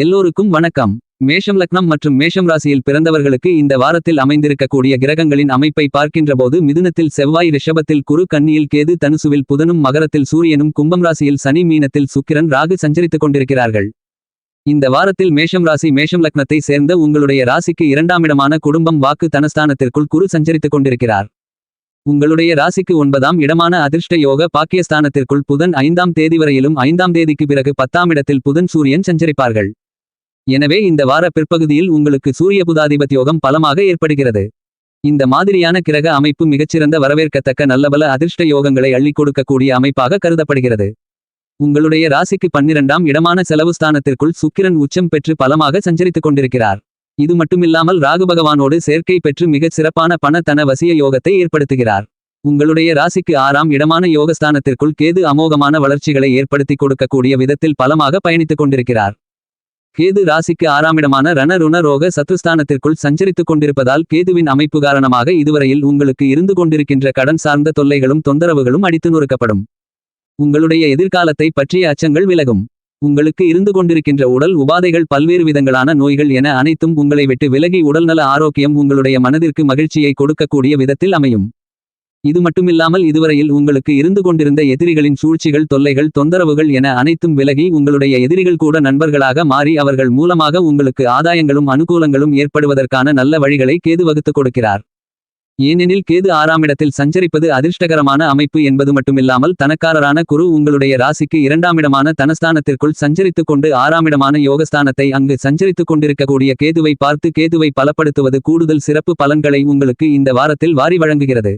எல்லோருக்கும் வணக்கம். மேஷம் லக்னம் மற்றும் மேஷம் ராசியில் பிறந்தவர்களுக்கு இந்த வாரத்தில் அமைந்திருக்கக்கூடிய கிரகங்களின் அமைப்பை பார்க்கின்றபோது மிதுனத்தில் செவ்வாய் ரிஷபத்தில் குரு கன்னியில் கேது தனுசுவில் புதனும் மகரத்தில் சூரியனும் கும்பம் ராசியில் சனி மீனத்தில் சுக்கிரன் ராகு சஞ்சரித்துக் கொண்டிருக்கிறார்கள். இந்த வாரத்தில் மேஷம் ராசி மேஷம் லக்னத்தை சேர்ந்த உங்களுடைய ராசிக்கு இரண்டாம் இடமான குடும்பம் வாக்கு தனஸ்தானத்திற்குள் குரு சஞ்சரித்துக் கொண்டிருக்கிறார். உங்களுடைய ராசிக்கு ஒன்பதாம் இடமான அதிர்ஷ்ட யோக பாக்கியஸ்தானத்திற்குள் புதன் ஐந்தாம் தேதி வரையிலும் ஐந்தாம் தேதிக்கு பிறகு பத்தாம் இடத்தில் புதன் சூரியன் சஞ்சரிப்பார்கள். எனவே இந்த வார பிற்பகுதியில் உங்களுக்கு சூரிய புதாதிபத் யோகம் பலமாக ஏற்படுகிறது. இந்த மாதிரியான கிரக அமைப்பு மிகச்சிறந்த வரவேற்கத்தக்க நல்லபல அதிர்ஷ்ட யோகங்களை அள்ளி கொடுக்கக்கூடிய அமைப்பாக கருதப்படுகிறது. உங்களுடைய ராசிக்கு பன்னிரண்டாம் இடமான செலவு ஸ்தானத்திற்குள் சுக்கிரன் உச்சம் பெற்று பலமாக சஞ்சரித்துக் கொண்டிருக்கிறார். இது மட்டுமில்லாமல் ராகு பகவானோடு சேர்க்கை பெற்று மிகச் சிறப்பான பண தன வசிய யோகத்தை ஏற்படுத்துகிறார். உங்களுடைய ராசிக்கு ஆறாம் இடமான யோகஸ்தானத்திற்குள் கேது அமோகமான வளர்ச்சிகளை ஏற்படுத்திக் கொடுக்கக்கூடிய விதத்தில் பலமாக பயணித்துக் கொண்டிருக்கிறார். கேது ராசிக்கு ஆறாமிடமான ரணருண ரோக சத்துஸ்தானத்திற்குள் சஞ்சரித்துக் கொண்டிருப்பதால் கேதுவின் அமைப்பு காரணமாக இதுவரையில் உங்களுக்கு இருந்து கொண்டிருக்கின்ற கடன் சார்ந்த தொல்லைகளும் தொந்தரவுகளும் அடித்து நொறுக்கப்படும். உங்களுடைய எதிர்காலத்தை பற்றிய அச்சங்கள் விலகும். உங்களுக்கு இருந்து கொண்டிருக்கின்ற உடல் உபாதைகள் பல்வேறு விதங்களான நோய்கள் என அனைத்தும் உங்களை விட்டு விலகி உடல்நல ஆரோக்கியம் உங்களுடைய மனதிற்கு மகிழ்ச்சியை கொடுக்கக்கூடிய விதத்தில் அமையும். இது மட்டுமில்லாமல் இதுவரையில் உங்களுக்கு இருந்து கொண்டிருந்த எதிரிகளின் சூழ்ச்சிகள் தொல்லைகள் தொந்தரவுகள் என அனைத்தும் விலகி உங்களுடைய எதிரிகள் கூட நண்பர்களாக மாறி அவர்கள் மூலமாக உங்களுக்கு ஆதாயங்களும் அனுகூலங்களும் ஏற்படுவதற்கான நல்ல வழிகளை கேது வகுத்துக் கொடுக்கிறார். ஏனெனில் கேது ஆறாம் இடத்தில் சஞ்சரிப்பது அதிர்ஷ்டகரமான அமைப்பு என்பது மட்டுமில்லாமல் தனக்காரரான குரு உங்களுடைய ராசிக்கு இரண்டாமிடமான தனஸ்தானத்திற்குள் சஞ்சரித்துக் கொண்டு ஆறாம் இடமான யோகஸ்தானத்தை அங்கு சஞ்சரித்துக் கொண்டிருக்கக்கூடிய கேதுவை பார்த்து கேதுவை பலப்படுத்துவது கூடுதல் சிறப்பு பலன்களை உங்களுக்கு இந்த வாரத்தில் வாரி வழங்குகிறது.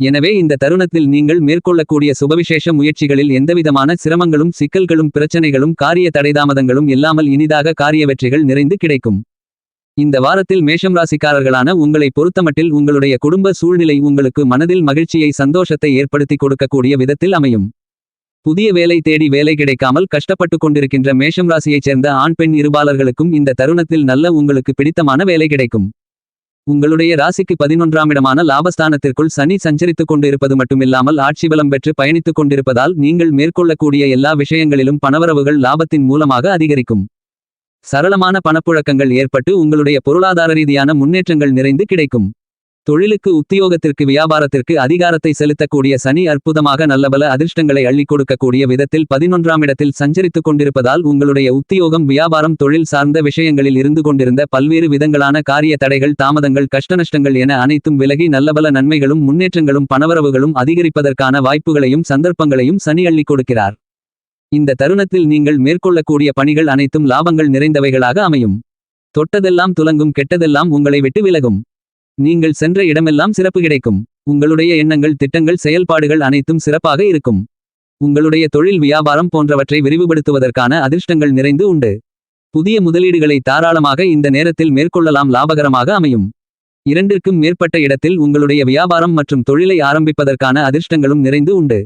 எனவே இந்த தருணத்தில் நீங்கள் மேற்கொள்ளக்கூடிய சுபவிசேஷ முயற்சிகளில் எந்தவிதமான சிரமங்களும் சிக்கல்களும் பிரச்சனைகளும் காரிய தடைதாமதங்களும் இல்லாமல் இனிதாக காரிய வெற்றிகள் நிறைந்து கிடைக்கும். இந்த வாரத்தில் மேஷம் ராசிக்காரர்களான உங்களை பொறுத்தமட்டில் உங்களுடைய குடும்ப சூழ்நிலை உங்களுக்கு மனதில் மகிழ்ச்சியை சந்தோஷத்தை ஏற்படுத்தி கொடுக்கக்கூடிய விதத்தில் அமையும். புதிய வேலை தேடி வேலை கிடைக்காமல் கஷ்டப்பட்டு கொண்டிருக்கின்ற மேஷம் ராசியைச் சேர்ந்த ஆண் பெண் இருபாலர்களுக்கும் இந்த தருணத்தில் நல்ல உங்களுக்கு பிடித்தமான வேலை கிடைக்கும். உங்களுடைய ராசிக்கு பதினொன்றாம் இடமான லாபஸ்தானத்திற்குள் சனி சஞ்சரித்துக் கொண்டிருப்பது மட்டுமில்லாமல் ஆட்சி பலம் பெற்று பயணித்துக் கொண்டிருப்பதால் நீங்கள் மேற்கொள்ளக்கூடிய எல்லா விஷயங்களிலும் பணவரவுகள் லாபத்தின் மூலமாக அதிகரிக்கும். சரளமான பணப்புழக்கங்கள் ஏற்பட்டு உங்களுடைய பொருளாதார ரீதியான முன்னேற்றங்கள் நிறைந்து கிடைக்கும். தொழிலுக்கு உத்தியோகத்திற்கு வியாபாரத்திற்கு அதிகாரத்தை செலுத்தக்கூடிய சனி அற்புதமாக நல்லபல அதிர்ஷ்டங்களை அள்ளி கொடுக்கக்கூடிய விதத்தில் பதினொன்றாம் இடத்தில் சஞ்சரித்துக் கொண்டிருப்பதால் உங்களுடைய உத்தியோகம் வியாபாரம் தொழில் சார்ந்த விஷயங்களில் இருந்து கொண்டிருந்த பல்வேறு விதங்களான காரிய தடைகள் தாமதங்கள் கஷ்டநஷ்டங்கள் என அனைத்தும் விலகி நல்லபல நன்மைகளும் முன்னேற்றங்களும் பணவரவுகளும் அதிகரிப்பதற்கான வாய்ப்புகளையும் சந்தர்ப்பங்களையும் சனி அள்ளிக் கொடுக்கிறார். இந்த தருணத்தில் நீங்கள் மேற்கொள்ளக்கூடிய பணிகள் அனைத்தும் லாபங்கள் நிறைந்தவைகளாக அமையும். தொட்டதெல்லாம் துலங்கும் கெட்டதெல்லாம் உங்களை விட்டு விலகும். நீங்கள் சென்ற இடமெல்லாம் சிறப்பு கிடைக்கும். உங்களுடைய எண்ணங்கள் திட்டங்கள் செயல்பாடுகள் அனைத்தும் சிறப்பாக இருக்கும். உங்களுடைய தொழில் வியாபாரம் போன்றவற்றை விரிவுபடுத்துவதற்கான அதிர்ஷ்டங்கள் நிறைந்து உண்டு. புதிய முதலீடுகளை தாராளமாக இந்த நேரத்தில் மேற்கொள்ளலாம் லாபகரமாக அமையும். இரண்டிற்கும் மேற்பட்ட இடத்தில் உங்களுடைய வியாபாரம் மற்றும் தொழிலை ஆரம்பிப்பதற்கான அதிர்ஷ்டங்களும் நிறைந்து உண்டு.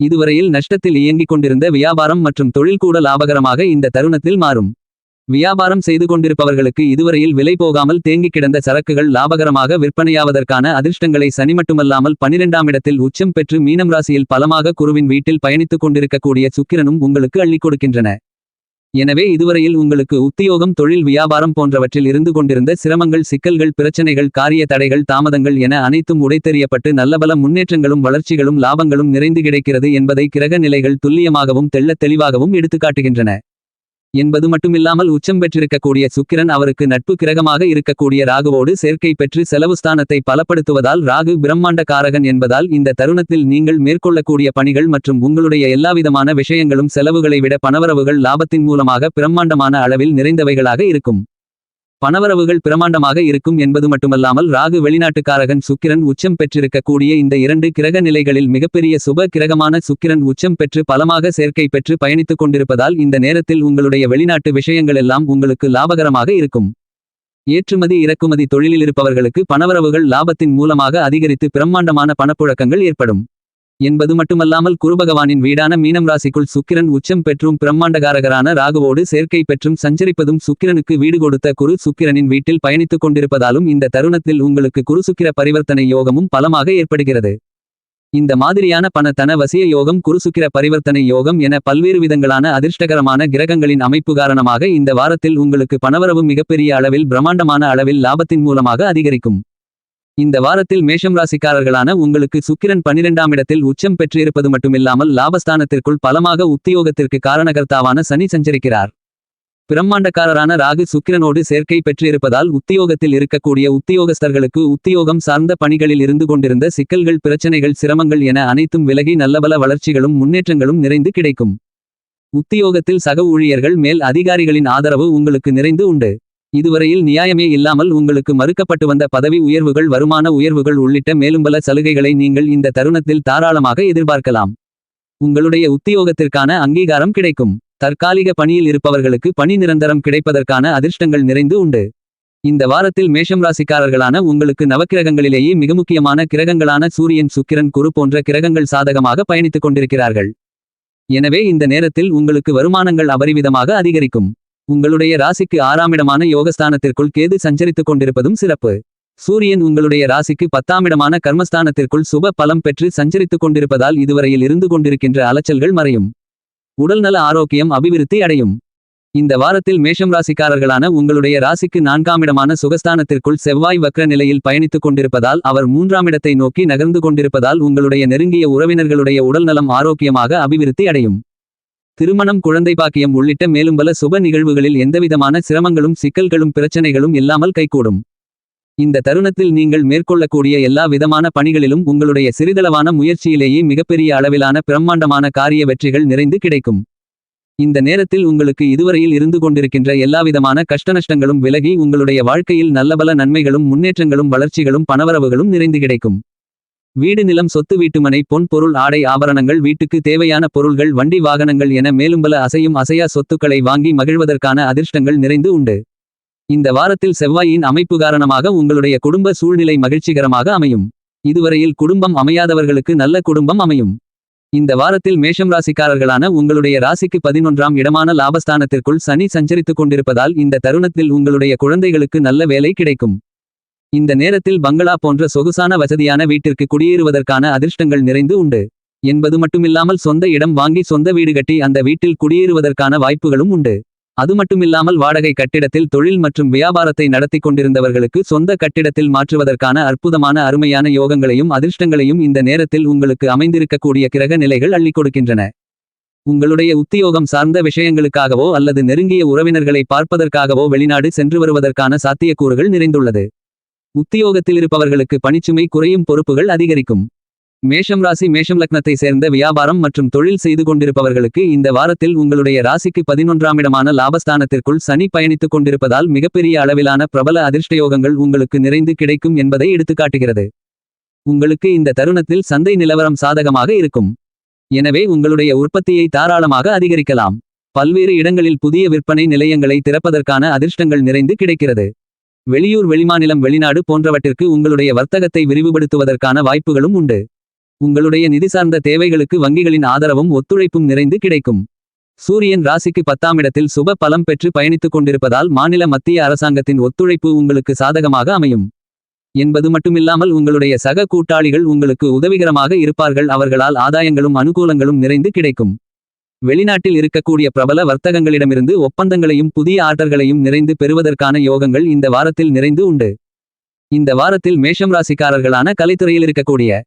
இதுவரையில் நஷ்டத்தில் இயங்கிக் கொண்டிருந்த வியாபாரம் மற்றும் தொழில் கூட லாபகரமாக இந்த தருணத்தில் மாறும். வியாபாரம் செய்து கொண்டிருப்பவர்களுக்கு இதுவரையில் விலை போகாமல் தேங்கிக் கிடந்த சரக்குகள் லாபகரமாக விற்பனையாவதற்கான அதிர்ஷ்டங்களை சனி மட்டுமல்லாமல் பனிரெண்டாம் இடத்தில் உச்சம் பெற்று மீனம் ராசியில் பலமாக குருவின் வீட்டில் பயணித்துக் கொண்டிருக்கக்கூடிய சுக்கிரனும் உங்களுக்கு அள்ளிக் கொடுக்கின்றன. எனவே இதுவரையில் உங்களுக்கு உத்தியோகம் தொழில் வியாபாரம் போன்றவற்றில் இருந்து கொண்டிருந்த சிரமங்கள் சிக்கல்கள் பிரச்சனைகள் காரிய தடைகள் தாமதங்கள் என அனைத்தும் உடைத்தெறியப்பட்டு நல்லபல முன்னேற்றங்களும் வளர்ச்சிகளும் லாபங்களும் நிறைந்து கிடைக்கிறது என்பதை கிரக நிலைகள் துல்லியமாகவும் தெள்ளத் தெளிவாகவும் எடுத்துக்காட்டுகின்றன என்பது மட்டுமில்லாமல் உச்சம் பெற்றிருக்கக்கூடிய சுக்கிரன் அவருக்கு நட்பு கிரகமாக இருக்கக்கூடிய ராகுவோடு சேர்க்கை பெற்று செலவுஸ்தானத்தை பலப்படுத்துவதால் ராகு பிரம்மாண்ட காரகன் என்பதால் இந்த தருணத்தில் நீங்கள் மேற்கொள்ளக்கூடிய பணிகள் மற்றும் உங்களுடைய எல்லாவிதமான விஷயங்களும் செலவுகளை விட பணவரவுகள் லாபத்தின் மூலமாக பிரம்மாண்டமான அளவில் நிறைந்தவைகளாக இருக்கும். பணவரவுகள் பிரமாண்டமாக இருக்கும் என்பது மட்டுமல்லாமல் ராகு வெளிநாட்டுக்காரகன் சுக்கிரன் உச்சம் பெற்றிருக்கக்கூடிய இந்த இரண்டு கிரக நிலைகளில் மிகப்பெரிய சுப கிரகமான சுக்கிரன் உச்சம் பெற்று பலமாக சேர்க்கை பெற்று பயணித்துக் கொண்டிருப்பதால் இந்த நேரத்தில் உங்களுடைய வெளிநாட்டு விஷயங்களெல்லாம் உங்களுக்கு லாபகரமாக இருக்கும். ஏற்றுமதி இறக்குமதி தொழிலில் இருப்பவர்களுக்கு பணவரவுகள் லாபத்தின் மூலமாக அதிகரித்து பிரம்மாண்டமான பணப்புழக்கங்கள் ஏற்படும். என்பது மட்டுமல்லாமல் குருபகவானின் வீடான மீனம் ராசிக்குள் சுக்கிரன் உச்சம் பெற்றும் பிரம்மாண்டகாரகரான ராகுவோடு சேர்க்கை பெற்றும் சஞ்சரிப்பதும் சுக்கிரனுக்கு வீடு கொடுத்த குரு சுக்கிரனின் வீட்டில் பயணித்துக் கொண்டிருப்பதாலும் இந்த தருணத்தில் உங்களுக்கு குருசுக்கிர பரிவர்த்தனை யோகமும் பலமாக ஏற்படுகிறது. இந்த மாதிரியான பண தன வசிய யோகம் குருசுக்கிர பரிவர்த்தனை யோகம் என பல்வேறு விதங்களான அதிர்ஷ்டகரமான கிரகங்களின் அமைப்பு காரணமாக இந்த வாரத்தில் உங்களுக்கு பணவரவு மிகப்பெரிய அளவில் பிரம்மாண்டமான அளவில் லாபத்தின் மூலமாக அதிகரிக்கும். இந்த வாரத்தில் மேஷம் ராசிக்காரர்களான உங்களுக்கு சுக்கிரன் பன்னிரெண்டாம் இடத்தில் உச்சம் பெற்றிருப்பது மட்டுமில்லாமல் லாபஸ்தானத்திற்குள் பலமாக உத்தியோகத்திற்கு காரணகர்த்தாவான சனி சஞ்சரிக்கிறார். பிரம்மாண்டக்காரரான ராகு சுக்கிரனோடு சேர்க்கை பெற்றிருப்பதால் உத்தியோகத்தில் இருக்கக்கூடிய உத்தியோகஸ்தர்களுக்கு உத்தியோகம் சார்ந்த பணிகளில் இருந்து கொண்டிருந்த சிக்கல்கள் பிரச்சனைகள் சிரமங்கள் என அனைத்தும் விலகி நல்லபல வளர்ச்சிகளும் முன்னேற்றங்களும் நிறைந்து கிடைக்கும். உத்தியோகத்தில் சக ஊழியர்கள் மேல் அதிகாரிகளின் ஆதரவு உங்களுக்கு நிறைந்து உண்டு. இதுவரையில் நியாயமே இல்லாமல் உங்களுக்கு மறுக்கப்பட்டு வந்த பதவி உயர்வுகள் வருமான உயர்வுகள் உள்ளிட்ட மேலும் பல சலுகைகளை நீங்கள் இந்த தருணத்தில் தாராளமாக எதிர்பார்க்கலாம். உங்களுடைய உத்தியோகத்திற்கான அங்கீகாரம் கிடைக்கும். தற்காலிக பணியில் இருப்பவர்களுக்கு பணி நிரந்தரம் கிடைப்பதற்கான அதிர்ஷ்டங்கள் நிறைந்து உண்டு. இந்த வாரத்தில் மேஷம் ராசிக்காரர்களான உங்களுக்கு நவக்கிரகங்களிலேயே மிக முக்கியமான கிரகங்களான சூரியன் சுக்கிரன் குரு போன்ற கிரகங்கள் சாதகமாக பயணித்துக் கொண்டிருக்கிறார்கள். எனவே இந்த நேரத்தில் உங்களுக்கு வருமானங்கள் அபரிவிதமாக அதிகரிக்கும். உங்களுடைய ராசிக்கு ஆறாமிடமான யோகஸ்தானத்திற்குள் கேது சஞ்சரித்துக் கொண்டிருப்பதும் சிறப்பு. சூரியன் உங்களுடைய ராசிக்கு பத்தாமிடமான கர்மஸ்தானத்திற்குள் சுப பலம் பெற்று சஞ்சரித்துக் கொண்டிருப்பதால் இதுவரையில் இருந்து கொண்டிருக்கின்ற அலைச்சல்கள் மறையும். உடல்நல ஆரோக்கியம் அபிவிருத்தி அடையும். இந்த வாரத்தில் மேஷம் ராசிக்காரர்களான உங்களுடைய ராசிக்கு நான்காமிடமான சுகஸ்தானத்திற்குள் செவ்வாய் வக்ர நிலையில் பயணித்துக் கொண்டிருப்பதால் அவர் மூன்றாம் இடத்தை நோக்கி நகர்ந்து கொண்டிருப்பதால் உங்களுடைய நெருங்கிய உறவினர்களுடைய உடல்நலம் ஆரோக்கியமாக அபிவிருத்தி அடையும். திருமணம் குழந்தை பாக்கியம் உள்ளிட்ட மேலும் பல சுப நிகழ்வுகளில் எந்தவிதமான சிரமங்களும் சிக்கல்களும் பிரச்சனைகளும் இல்லாமல் கைகூடும். இந்த தருணத்தில் நீங்கள் மேற்கொள்ளக்கூடிய எல்லா விதமான பணிகளிலும் உங்களுடைய சிறிதளவான முயற்சியிலேயே மிகப்பெரிய அளவிலான பிரம்மாண்டமான காரிய வெற்றிகள் நிறைந்து கிடைக்கும். இந்த நேரத்தில் உங்களுக்கு இதுவரையில் இருந்து கொண்டிருக்கின்ற எல்லாவிதமான கஷ்டநஷ்டங்களும் விலகி உங்களுடைய வாழ்க்கையில் நல்லபல நன்மைகளும் முன்னேற்றங்களும் வளர்ச்சிகளும் பணவரவுகளும் நிறைந்து கிடைக்கும். வீடு நிலம் சொத்து வீட்டுமனை பொன் பொருள் ஆடை ஆபரணங்கள் வீட்டுக்கு தேவையான பொருள்கள் வண்டி வாகனங்கள் என மேலும் பல அசையும் அசையா சொத்துக்களை வாங்கி மகிழ்வதற்கான அதிர்ஷ்டங்கள் நிறைந்து உண்டு. இந்த வாரத்தில் செவ்வாயின் அமைப்பு காரணமாக உங்களுடைய குடும்ப சூழ்நிலை மகிழ்ச்சிகரமாக அமையும். இதுவரையில் குடும்பம் அமையாதவர்களுக்கு நல்ல குடும்பம் அமையும். இந்த வாரத்தில் மேஷம் ராசிக்காரர்களான உங்களுடைய ராசிக்கு பதினொன்றாம் இடமான லாபஸ்தானத்திற்குள் சனி சஞ்சரித்துக் கொண்டிருப்பதால் இந்த தருணத்தில் உங்களுடைய குழந்தைகளுக்கு நல்ல வேலை கிடைக்கும். இந்த நேரத்தில் பங்களா போன்ற சொகுசான வசதியான வீட்டிற்கு குடியேறுவதற்கான அதிர்ஷ்டங்கள் நிறைந்து உண்டு. என்பது மட்டுமில்லாமல் சொந்த இடம் வாங்கி சொந்த வீடு கட்டி அந்த வீட்டில் குடியேறுவதற்கான வாய்ப்புகளும் உண்டு. அது மட்டுமில்லாமல் வாடகை கட்டிடத்தில் தொழில் மற்றும் வியாபாரத்தை நடத்தி கொண்டிருந்தவர்களுக்கு சொந்த கட்டிடத்தில் மாற்றுவதற்கான அற்புதமான அருமையான யோகங்களையும் அதிர்ஷ்டங்களையும் இந்த நேரத்தில் உங்களுக்கு அமைந்திருக்கக்கூடிய கிரக நிலைகள் அள்ளிக் கொடுக்கின்றன. உங்களுடைய உத்தியோகம் சார்ந்த விஷயங்களுக்காகவோ அல்லது நெருங்கிய உறவினர்களை பார்ப்பதற்காகவோ வெளிநாடு சென்று வருவதற்கான சாத்தியக்கூறுகள் நிறைந்துள்ளது. உத்தியோகத்தில் இருப்பவர்களுக்கு பணிச்சுமை குறையும் பொறுப்புகள் அதிகரிக்கும். மேஷம் ராசி மேஷம் லக்னத்தை சேர்ந்த வியாபாரம் மற்றும் தொழில் செய்து கொண்டிருப்பவர்களுக்கு இந்த வாரத்தில் உங்களுடைய ராசிக்கு பதினொன்றாம் இடமான லாபஸ்தானத்திற்குள் சனி பயணித்துக் கொண்டிருப்பதால் மிகப்பெரிய அளவிலான பிரபல அதிர்ஷ்டயோகங்கள் உங்களுக்கு நிறைந்து கிடைக்கும் என்பதை எடுத்துக்காட்டுகிறது உங்களுக்கு இந்த தருணத்தில் சந்தை நிலவரம் சாதகமாக இருக்கும். எனவே உங்களுடைய உற்பத்தியை தாராளமாக அதிகரிக்கலாம். பல்வேறு இடங்களில் புதிய விற்பனை நிலையங்களை திறப்பதற்கான அதிர்ஷ்டங்கள் நிறைந்து கிடைக்கிறது. வெளியூர் வெளிமாநிலம் வெளிநாடு போன்றவற்றிற்கு உங்களுடைய வர்த்தகத்தை விரிவுபடுத்துவதற்கான வாய்ப்புகளும் உண்டு. உங்களுடைய நிதி சார்ந்த தேவைகளுக்கு வங்கிகளின் ஆதரவும் ஒத்துழைப்பும் நிறைந்து கிடைக்கும். சூரியன் ராசிக்கு பத்தாம் இடத்தில் சுப பலம் பெற்று பயணித்துக் கொண்டிருப்பதால் மாநில மத்திய அரசாங்கத்தின் ஒத்துழைப்பு உங்களுக்கு சாதகமாக அமையும். என்பது மட்டுமில்லாமல் உங்களுடைய சக கூட்டாளிகள் உங்களுக்கு உதவிகரமாக இருப்பார்கள். அவர்களால் ஆதாயங்களும் அனுகூலங்களும் நிறைந்து கிடைக்கும். வெளிநாட்டில் இருக்கக்கூடிய பிரபல வர்த்தகங்களிடமிருந்து ஒப்பந்தங்களையும் புதிய ஆர்டர்களையும் நிறைந்து பெறுவதற்கான யோகங்கள் இந்த வாரத்தில் நிறைந்து உண்டு. இந்த வாரத்தில் மேஷம் ராசிக்காரர்களான கலைத்துறையில் இருக்கக்கூடிய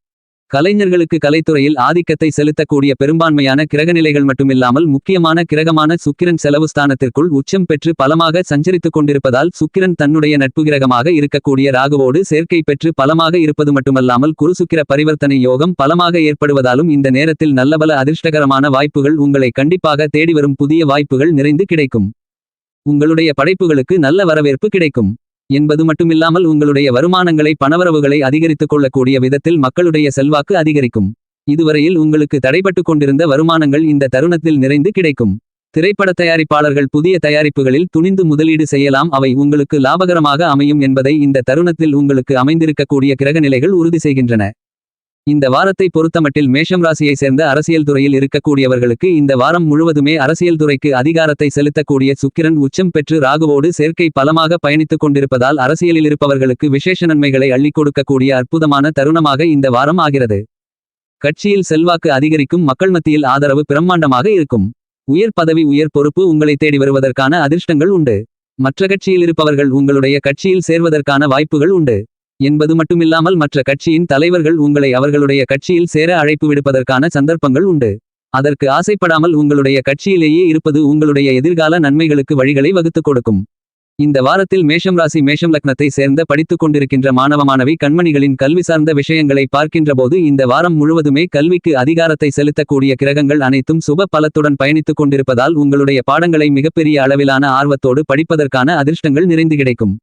கலைஞர்களுக்கு கலைத்துறையில் ஆதிக்கத்தை செலுத்தக்கூடிய பெரும்பான்மையான கிரகநிலைகள் மட்டுமில்லாமல் முக்கியமான கிரகமான சுக்கிரன் செலவு ஸ்தானத்திற்குள் உச்சம் பெற்று பலமாக சஞ்சரித்துக் கொண்டிருப்பதால் சுக்கிரன் தன்னுடைய நட்பு கிரகமாக இருக்கக்கூடிய ராகுவோடு சேர்க்கை பெற்று பலமாக இருப்பது மட்டுமல்லாமல் குருசுக்கிர பரிவர்த்தனை யோகம் பலமாக ஏற்படுவதாலும் இந்த நேரத்தில் நல்லபல அதிர்ஷ்டகரமான வாய்ப்புகள் உங்களை கண்டிப்பாக தேடி வரும் புதிய வாய்ப்புகள் நிறைந்து கிடைக்கும். உங்களுடைய படைப்புகளுக்கு நல்ல வரவேற்பு கிடைக்கும். என்பது மட்டுமில்லாமல் உங்களுடைய வருமானங்களை பணவரவுகளை அதிகரித்துக் கொள்ளக்கூடிய விதத்தில் மக்களுடைய செல்வாக்கு அதிகரிக்கும். இதுவரையில் உங்களுக்கு தடைபட்டுக் கொண்டிருந்த வருமானங்கள் இந்த தருணத்தில் நிறைந்து கிடைக்கும். திரைப்பட தயாரிப்பாளர்கள் புதிய தயாரிப்புகளில் துணிந்து முதலீடு செய்யலாம். அவை உங்களுக்கு லாபகரமாக அமையும் என்பதை இந்த தருணத்தில் உங்களுக்கு அமைந்திருக்கக்கூடிய கிரகநிலைகள் உறுதி செய்கின்றன. இந்த வாரத்தை பொறுத்தமட்டில் மேஷம் ராசியை சேர்ந்த அரசியல் துறையில் இருக்கக்கூடியவர்களுக்கு இந்த வாரம் முழுவதுமே அரசியல் துறைக்கு அதிகாரத்தை செலுத்தக்கூடிய சுக்கிரன் உச்சம் பெற்று ராகுவோடு சேர்க்கை பலமாக பயணித்துக் கொண்டிருப்பதால் அரசியலில் இருப்பவர்களுக்கு விசேஷ நன்மைகளை அள்ளிக் கொடுக்கக்கூடிய அற்புதமான தருணமாக இந்த வாரம் ஆகிறது. கட்சியில் செல்வாக்கு அதிகரிக்கும் மக்கள் மத்தியில் ஆதரவு பிரம்மாண்டமாக இருக்கும். உயர் பதவி உயர் பொறுப்பு உங்களை தேடி வருவதற்கான அதிர்ஷ்டங்கள் உண்டு. மற்ற கட்சியில் இருப்பவர்கள் உங்களுடைய கட்சியில் சேர்வதற்கான வாய்ப்புகள் உண்டு. என்பது மட்டுமில்லாமல் மற்ற கட்சியின் தலைவர்கள் உங்களை அவர்களுடைய கட்சியில் சேர அழைப்பு விடுப்பதற்கான சந்தர்ப்பங்கள் உண்டு. அதற்கு ஆசைப்படாமல் உங்களுடைய கட்சியிலேயே இருப்பது உங்களுடைய எதிர்கால நன்மைகளுக்கு வழிகளை வகுத்துக் கொடுக்கும். இந்த வாரத்தில் மேஷம் ராசி மேஷம் லக்னத்தை சேர்ந்த படித்துக் கொண்டிருக்கின்ற மாணவ மாணவி கண்மணிகளின் கல்வி சார்ந்த விஷயங்களை பார்க்கின்றபோது இந்த வாரம் முழுவதுமே கல்விக்கு அதிகாரத்தை செலுத்தக்கூடிய கிரகங்கள் அனைத்தும் சுப பலத்துடன் பயணித்துக் கொண்டிருப்பதால் உங்களுடைய பாடங்களை மிகப்பெரிய அளவிலான ஆர்வத்தோடு படிப்பதற்கான அதிர்ஷ்டங்கள் நிறைந்து கிடைக்கும்.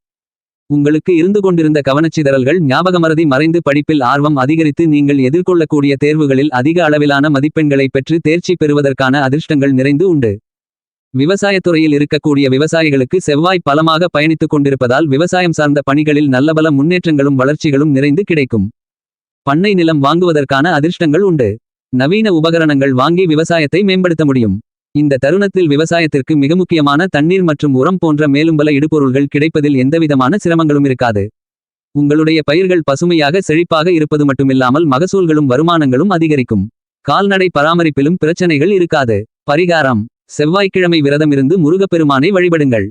உங்களுக்கு இருந்து கொண்டிருந்த கவனச்சிதறல்கள் ஞாபகமறதி மறைந்து படிப்பில் ஆர்வம் அதிகரித்து நீங்கள் எதிர்கொள்ளக்கூடிய தேர்வுகளில் அதிக அளவிலான மதிப்பெண்களை பெற்று தேர்ச்சி பெறுவதற்கான அதிர்ஷ்டங்கள் நிறைந்து உண்டு. விவசாயத்துறையில் இருக்கக்கூடிய விவசாயிகளுக்கு செவ்வாய் பலமாக பயணித்துக் கொண்டிருப்பதால் விவசாயம் சார்ந்த பணிகளில் நல்லபல முன்னேற்றங்களும் வளர்ச்சிகளும் நிறைந்து கிடைக்கும். பண்ணை நிலம் வாங்குவதற்கான அதிர்ஷ்டங்கள் உண்டு. நவீன உபகரணங்கள் வாங்கி விவசாயத்தை மேம்படுத்த முடியும். இந்த தருணத்தில் விவசாயத்திற்கு மிக முக்கியமான தண்ணீர் மற்றும் உரம் போன்ற மேலும் பல இடுபொருள்கள் கிடைப்பதில் எந்தவிதமான சிரமங்களும் இருக்காது. உங்களுடைய பயிர்கள் பசுமையாக செழிப்பாக இருப்பது மட்டுமில்லாமல் மகசூல்களும் வருமானங்களும் அதிகரிக்கும். கால்நடை பராமரிப்பிலும் பிரச்சனைகள் இருக்காது. பரிகாரம். செவ்வாய்க்கிழமை விரதமிருந்து முருகப்பெருமானை வழிபடுங்கள்.